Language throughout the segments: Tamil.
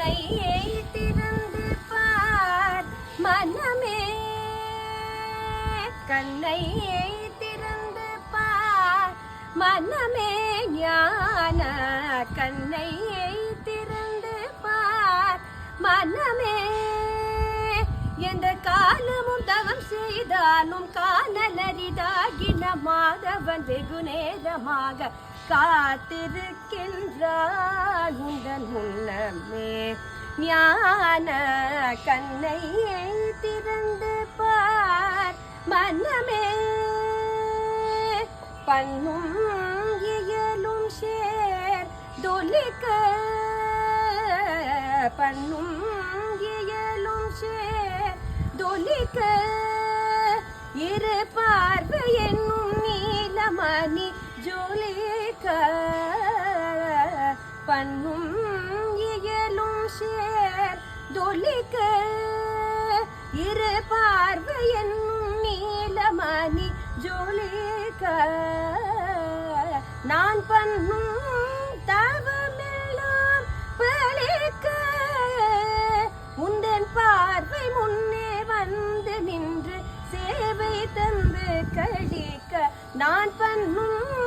கண்ணையை திறந்து பார் மனமே. கண்ணையை திறந்து பார் மனமே. ஞான கண்ணையை திறந்து பார் மனமே. எந்த காலமும் தவம் செய்தாலும் காணலரிதாகின மாதவன் வெகு நேரமாக காத்திருக்கின்றான் உங்கள் முன்னமே ஞான கண்ணையை திறந்து பார் மனமே பண்ணும் இயலும் சேர் தொலிக்க பண்ணும் இயலும் சேர் தொலிக்க இரு பார்வை என்னும் நீலமணி ஜோலியே பண்ணும் இயலும் சேர் தொலிக்க இரு பார்வை என்னும் நீலமணி ஜோலிக்க. நான் பண்ணும் தவமெல்லாம் பழிக்க. உந்தன் பார்வை முன்னே வந்து நின்று சேவை தந்து கழிக்க. நான் பண்ணும்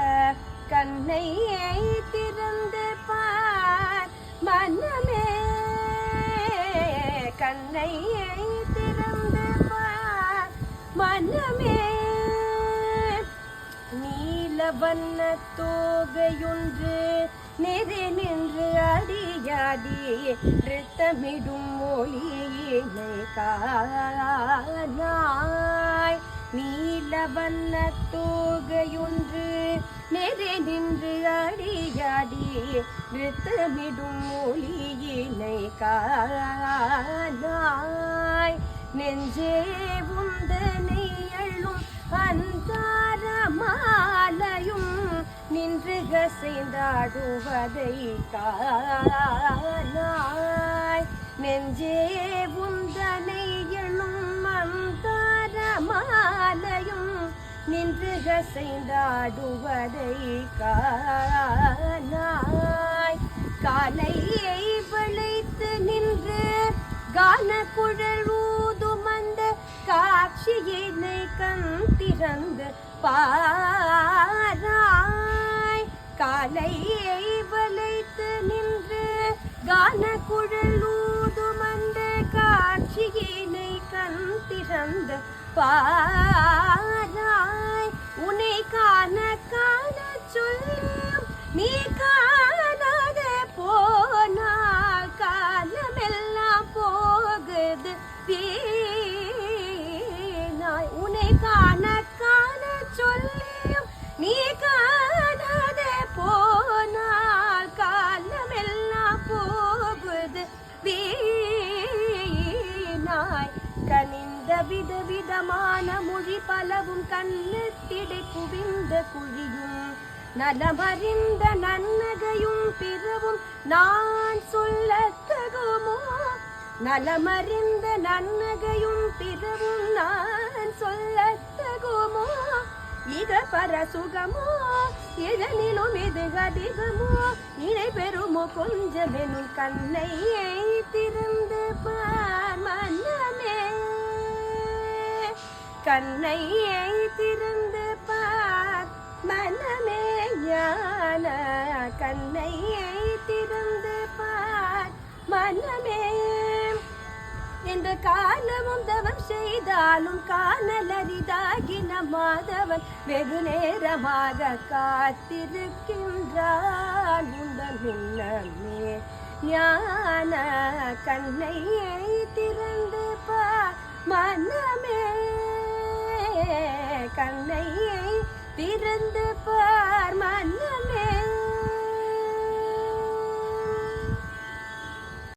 கழிக்க கண்ணையை திறந்து பார் மனமே கண்ணையை திறந்து பார் மனமே நீலவண்ண தோகையொன்று நெறி நின்று அடியாடி நிறுத்தமிடும் மொழியினை காணாய். வண்ண தோகையொன்று நெறி நின்று அடியாடி நிறுத்தமிடும் மொழியினை காணாய். நெஞ்சே உந்தனை அள்ளும் அந்தார மாலையும் நின்று கசைந்தாடுவதை காணாய். நெஞ்சே உந்தனை நின்று கசைந்தாடுவதை காணாய். காலையை வளைத்து நின்று கான குழல் ஊதும் அந்த காட்சியினை கண் திறந்து பாராய். காலையை வளைத்து நின்று கான குழல் கண் பாராய் உன்னை காண காண சொல்லியும் நீ காணாத போனால் காலமெல்லாம் போகுது. வீணாய் விதவிதமான மொழி பலவும் கண்ணத்திடை குவிந்த குழியும். நலமறிந்த நன்னகையும் பிறவும் நான் சொல்ல தகுமோ? நலமறிந்த நன்னகையும் பிறவும் நான் சொல்ல சொல்லத்தகுமோ இத பரசுகமோ? இதனிலும் இது அதிகமோ? இணை பெறுமோ? கொஞ்சமெனும் கண்ணையை திறந்து கண்ணையை திறந்து பார். மனமே ஞான கண்ணையை திறந்து பார். மனமே இந்த காலமும் தவம் செய்தாலும் காணல் காணலரிதாகின மாதவன் வெகு நேரமாக காத்திருக்கின்றான். உங்கள் முன்னமே ஞான கண்ணையை திறந்து பார். மனமே கண்ணையை திறந்து பார் மன்னன்.